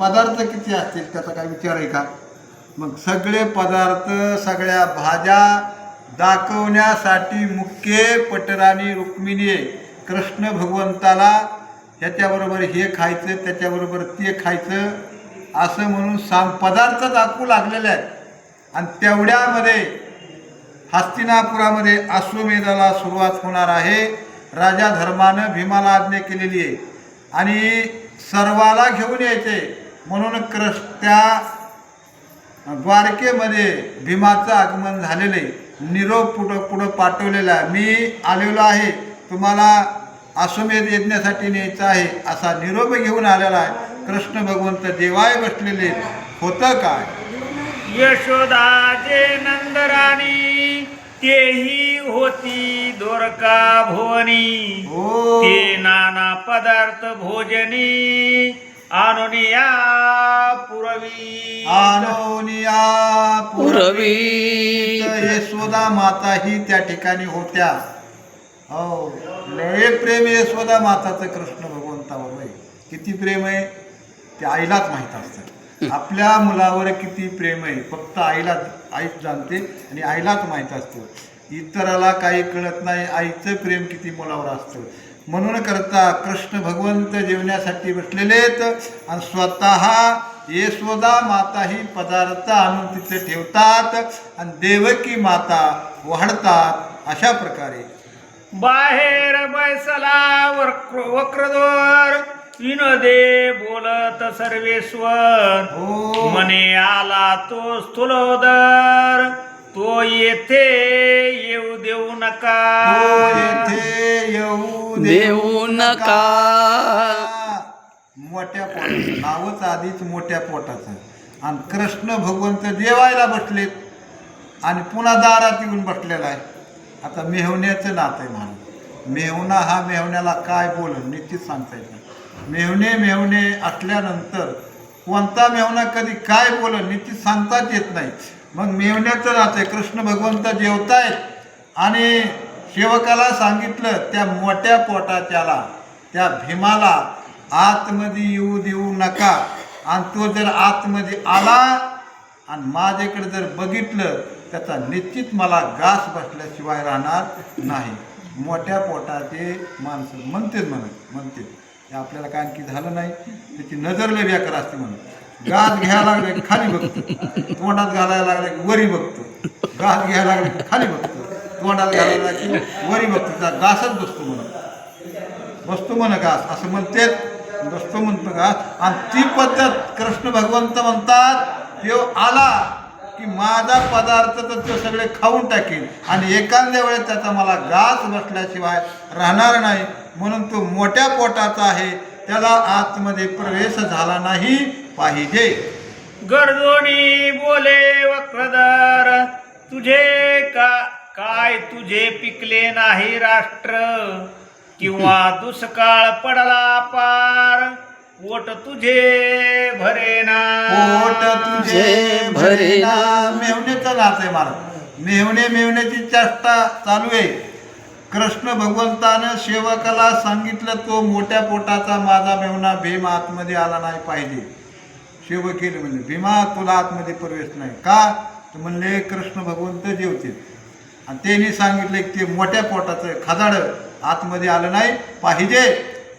पदार्थ किती असतील त्याचा काय विचार आहे का? मग सगळे पदार्थ सगळ्या भाज्या दाखवण्यासाठी मुख्य पटराणी रुक्मिणी कृष्ण भगवंताला ह्याच्याबरोबर हे खायचं त्याच्याबरोबर ते खायचं असं म्हणून साम पदार्थ दाखवू लागलेले आहेत. आणि तेवढ्यामध्ये हस्तिनापुरामध्ये अश्वमेधाला सुरुवात होणार आहे. राजा धर्मानं भीमाला आज्ञा केलेली आहे. आणि सर्वाला घेऊन यायचे. म्हणून कृष्ण त्या द्वारकेमध्ये भीमाचं आगमन झालेलं आहे. निरोप पुढं पुढं पाठवलेला आहे. मी आलेलो आहे. तुम्हाला अश्वमेध यज्ञासाठी न्यायचं आहे असा निरोप घेऊन आलेला आहे. कृष्ण भगवंत देवाय बसलेले होतं काय? यशोदाचे नंदराणी तेही होती दोरका भुवनी. हो. ते नाना पदार्थ भोजनी. आणुनिया पुरवी आनोनिया पुरवी यशोदा माता ही त्या ठिकाणी होत्या. हो. लय प्रेम आहे यशोदा माताचं कृष्ण भगवंतावर होय. किती प्रेम आहे? ते आईलाच माहीत असतं. आपल्या मुलावर किती प्रेम आहे? फक्त आईला आईच जाणते आणि आईलाच माहीत असतं. इतराला काही कळत नाही. आईचं प्रेम किती मुलावर असतं. म्हणून करता कृष्ण भगवंत जेवण्यासाठी बसलेले आहेत आणि स्वतः यशोदा माता ही पदार्थ आणून तिथे ठेवतात आणि देवकी माता वाढतात अशा प्रकारे. बाहेर बैसला वक्र वक्रद्वार विनोदे बोलत सर्वेश्वर. हो. मने आला तो स्थूलोदर. तो येथे येऊ देऊ तो नका येथे येऊ देऊ नका. मोठ्या पोटाचं नावच आधीच मोठ्या पोटाचं. आणि कृष्ण भगवंत जेवायला बसलेत आणि पुन्हा दारात येऊन बसलेला आहे. आता मेहण्याचं नातं आहे म्हणून. मेहणा हा मेहण्याला काय बोलून निश्चित सांगता येत नाही. मेहणे मेहणे असल्यानंतर कोणता मेहणा कधी काय बोलून निश्चित सांगताच येत नाही मग मेवण्याचं नातं आहे कृष्ण भगवंत जेवतायत आणि सेवकाला सांगितलं त्या मोठ्या पोटाच्याला त्या भीमाला आतमध्ये येऊ देऊ नका. आणि तो जर आतमध्ये आला आणि माझ्याकडे जर बघितलं त्याचा निश्चित मला घास बसल्याशिवाय राहणार नाही. मोठ्या पोटाचे माणसं म्हणते म्हणत म्हणते हे आपल्याला कारण की झालं नाही. त्याची नजर लय बेकार असते म्हणून. घास घ्यायला लागले की खाली बघतो. तोंडात घालायला लागले की वरी बघतो. घास घ्यायला लागले की खाली बघतो. तोंडात घालायला की वरी बघतो. त्या गासच बसतो म्हणून. बसतो म्हण गास. असं म्हणते बसतो म्हणतो का आणि ती पद्धत कृष्ण भगवंत म्हणतात तो आला की माझा पदार्थ तर तो सगळे खाऊन टाकेल आणि एखाद्या वेळेस त्याचा मला गास बसल्याशिवाय राहणार नाही. म्हणून तो मोठ्या पोटाचा आहे. त्याला आतमध्ये प्रवेश झाला नाही पाहिजे. गरजोनी बोले वक्रधर तुझे का काय तुझे पिकले नाही राष्ट्र? किंवा दुष्काळ पडला पार पोट तुझे भरेना पोट तुझे भरेना नाच आहे महाराज मेवणे मेवण्याची चेष्टा चालू आहे. कृष्ण भगवंतानं सेवकाला सांगितलं तो मोठ्या पोटाचा माझा मेवणा भीम आतमध्ये आला नाही पाहिजे. सेवकेने म्हणले भीमा तुला आतमध्ये प्रवेश नाही. का? तर म्हणले कृष्ण भगवंत जेवतील आणि त्यांनी सांगितलं की ते मोठ्या पोटाचं खदाड आतमध्ये आलं नाही पाहिजे.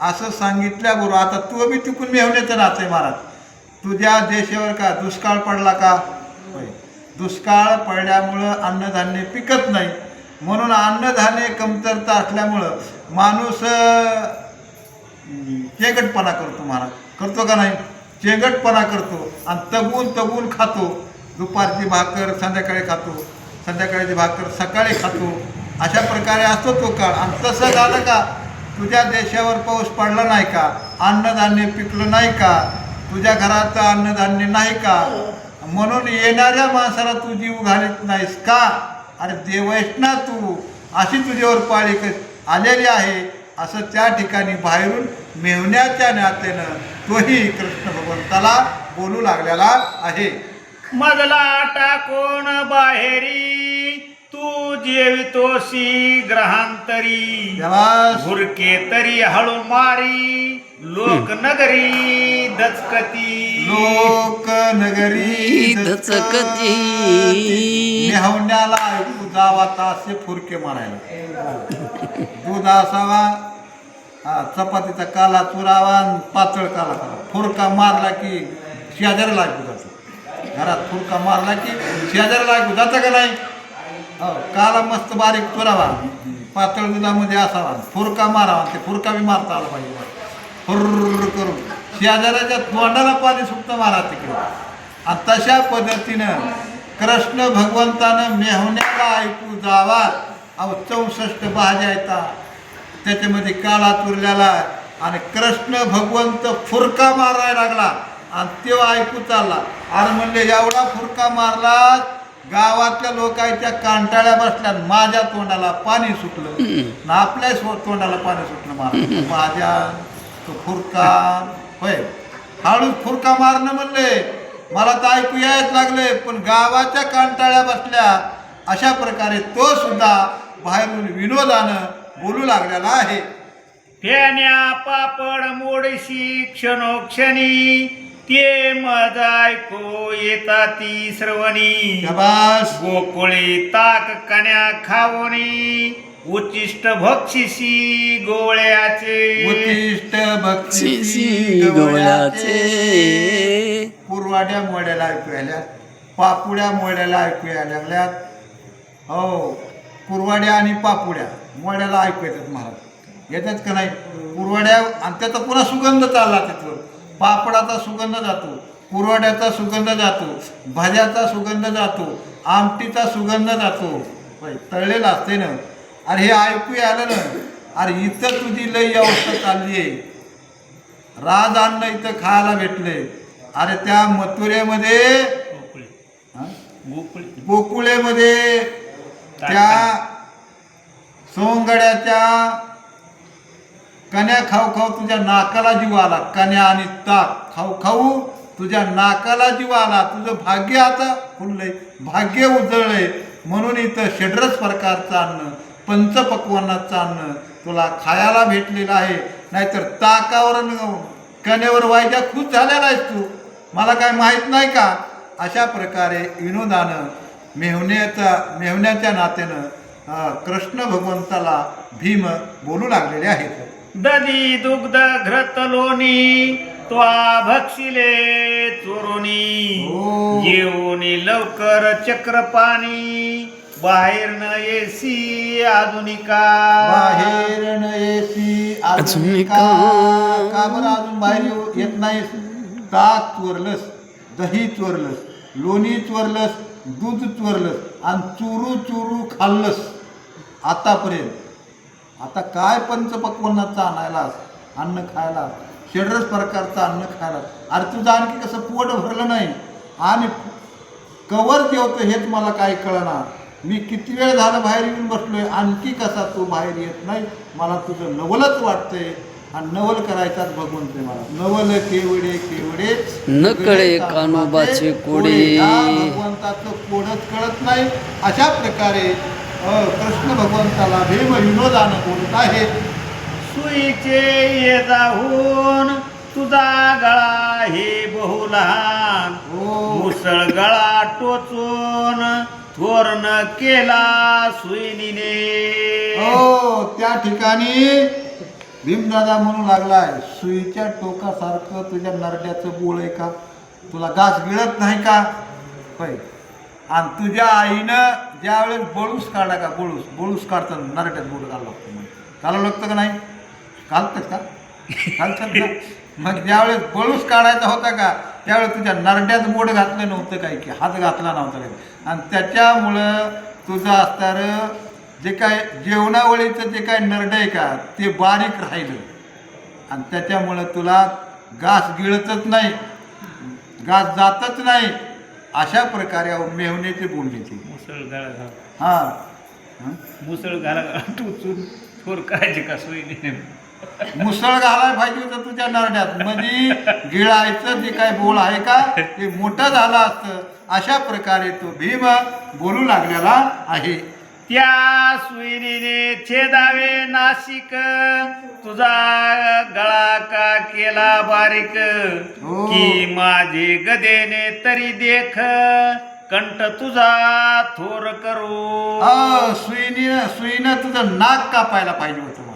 असं सांगितल्याबरोबर आता तू बी चुकून मेवण्याचं नाच आहे महाराज. तुझ्या देशावर का दुष्काळ पडला का? दुष्काळ पडल्यामुळं अन्नधान्य पिकत नाही. म्हणून अन्नधान्य कमतरता असल्यामुळं माणूस अं, करतो महाराज. करतो का नाही? चेगटपणा करतो आणि तगून तगून खातो. दुपारची भाकर संध्याकाळी खातो. संध्याकाळची भाकर सकाळी खातो. अशा प्रकारे असतो तो काळ. आणि तसं झालं का तुझ्या देशावर पाऊस पडला नाही का? अन्नधान्य पिकलं नाही का? तुझ्या घरात अन्नधान्य नाही का? म्हणून येणाऱ्या माणसाला तू जीव घालीत नाहीस का? अरे देवैस ना तू. अशी तुझ्यावर पाळी आलेली आहे. असं त्या ठिकाणी बाहेरून मेहण्याच्या नात्यानं तोही कृष्ण भगवंताला बोलू लागलेला आहे. मजला टाकून बाहेरी? तू जेवितोसी ग्रहांतरी. तरी हळू मारी. लोक नगरी दचकती. लोक नगरी दचकती. मेहवण्याला ऐकू जावा तासे फुरके मारायला. दूध असावा हा, चपातीचा काला चुरावा आणि पातळ काला करावा फुरका मारला की शेजाऱ्याला ऐकू जातो. घरात फुरका मारला की शेजाऱ्याला ऐकू जातं का नाही? हो काला मस्त बारीक चुरावा. पातळ दुधामध्ये असावा. फुरका मारावा. ते फुरका बी मारता आला पाहिजे. करून. शेजाऱ्याच्या तोंडाला पाणी सुटतं मारा तिकडे. आणि तशा पद्धतीनं कृष्ण भगवंतानं मेहण्याला ऐकू जावा. अहो चौसष्ट भाज्या येतात त्याच्यामध्ये काळा चुरल्याला. आणि कृष्ण भगवंत फुरका मारायला लागला. आणि तेव्हा ऐकू चालला. अरे म्हणले एवढा फुरका मारला गावातल्या लोकांच्या कांटाळ्या बसल्या आणि माझ्या तोंडाला पाणी सुटलं. ना आपल्या तोंडाला पाणी सुटलं मला माझ्या तो फुरका. होय. हळूच फुरका मारणं म्हणले. मला तर ऐकू यायच लागले पण गावाच्या कांटाळ्या बसल्या. अशा प्रकारे तो सुद्धा बाहेरून विनोदानं बोलू लागलेला आहे. फेण्या पापड मोडशी क्षणोक्षणी ते मज ऐकू येता ती श्रवणी. शाबास गोकुळी ताक कण्या खावणी उच्चिष्ट भक्षिसी गोळ्याचे. भक्ती गोळ्याचे पुरवाड्या मोड्याला ऐकू आल्या पापुड्या मोड्याला ऐकू यायला लागल्यात. हो कुरवाड्या आणि पापुड्या मोड्याला ऐकू येतात महाराज. येतात का नाही? कुरवाड्या आणि त्याचा पुन्हा सुगंध चालला तिथं पापडाचा सुगंध जातो कुरवाड्याचा सुगंध जातो भाज्याचा सुगंध जातो आमटीचा सुगंध जातो. तळलेलं असते ना. अरे हे ऐकू आलं ना. अरे इथं तुझी लई अवस्था चालली आहे. राज अन्न इथं खायला भेटले. अरे त्या मथुरेमध्ये गोकुळी. हा? गोकुळी. गोकुळेमध्ये त्या सोंगड्याच्या कन्या खाऊ खाऊ तुझ्या नाकाला जीव आला. कन्या आणि ताक खाऊ खाऊ तुझ्या नाकाला जीव आला. तुझं भाग्य आता खुललंय. भाग्य उजळलंय. म्हणून इथं षड्रस प्रकारचं अन्न पंचपक्वानाचं अन्न तुला खायला भेटलेलं आहे. नाहीतर ताकावर अन कन्यावर वायद्या खुश झालेला आहेस तू. मला काय माहीत नाही का? अशा प्रकारे विनोदानं मेहण्याचा मेहण्याच्या नात्यानं कृष्ण भगवंताला भीम बोलू लागलेले आहेत. दधी दुग्ध घृत लोणी त्वा भक्षिले चोरोनी. हो. येऊनी लवकर चक्र पाणी बाहेर न येसी आधुनिका. बाहेर न येसी आधुनिका. का बरं अजून बाहेर येऊ- येत नाही ताक चोरलंस दही चोरलंस लोणी चोरलंस दूध चोरलंस आणि चुरू चुरू खाल्लंस. आतापर्यंत. आता काय पंचपक्वानाचं आणायलास? अन्न खायला षड्रस प्रकारचं अन्न खायला अरे तुझं आणखी कसं पोट भरलं नाही? आणि कवर जेवतो हेच मला काय कळणार. मी किती वेळ झालं बाहेर येऊन बसलोय? आणखी कसा तू बाहेर येत नाही? मला तुझं नवलच वाटतंय. आणि नवल करायचाच भगवंत आहे मला. नवल केवडे केवडे न कळे कान्होबाचे कोडे. भगवंताचं कोडच कळत नाही. अशा प्रकारे अ, कृष्ण भगवंताला भीम विनोदानं बोलत आहे. सुईचे ये जाहून तुझा गळा हे बहु लहान हो. मुसळ गळा टोचून थोरण केला सुईनीने. हो त्या ठिकाणी भीमदादा म्हणू लागलाय सुईच्या टोकासारखं तुझ्या नरड्याचं बोळ आहे का? तुला घास गिळत नाही का? होय. आणि तुझ्या आईनं ज्यावेळेस बळूस काढला का बळूस? बळूस काढताना नरड्यात बोट घालावं लागतं मग घालावं लागतं का नाही? घालतात का? घालतात का? मग ज्यावेळेस बळूस काढायचा होता का त्यावेळेस तुझ्या नरड्यात बोट घातलं नव्हतं काय की हात घातला नव्हता काय आणि त्याच्यामुळं तुझं असणारं जे काय जेवणावळीचं जे काय आहे का ते बारीक राहिलं. आणि त्याच्यामुळं तुला घास गिळतच नाही घास जातच नाही अशा प्रकारे मेहण्याची बोलली ती. मुसळ गळा घाल. हां? मुसळ घाला. टोचून थोर करायचे का सुईने मुसळ घालाय पाहिजे होतं तुझ्या नरड्यात. म्हणजे गिळायचं जे काय बोल आहे का ते मोठं झालं असतं. अशा प्रकारे तो भीम बोलू लागलेला आहे. त्या सुईनीने छेदावे नाशिक. तुझा गळा का केला बारीक? हो. की माझे गदेने तरी देख. कंठ तुझा थोर करू. अ, सुईने सुईनं तुझं नाक कापायला पाहिजे होतं.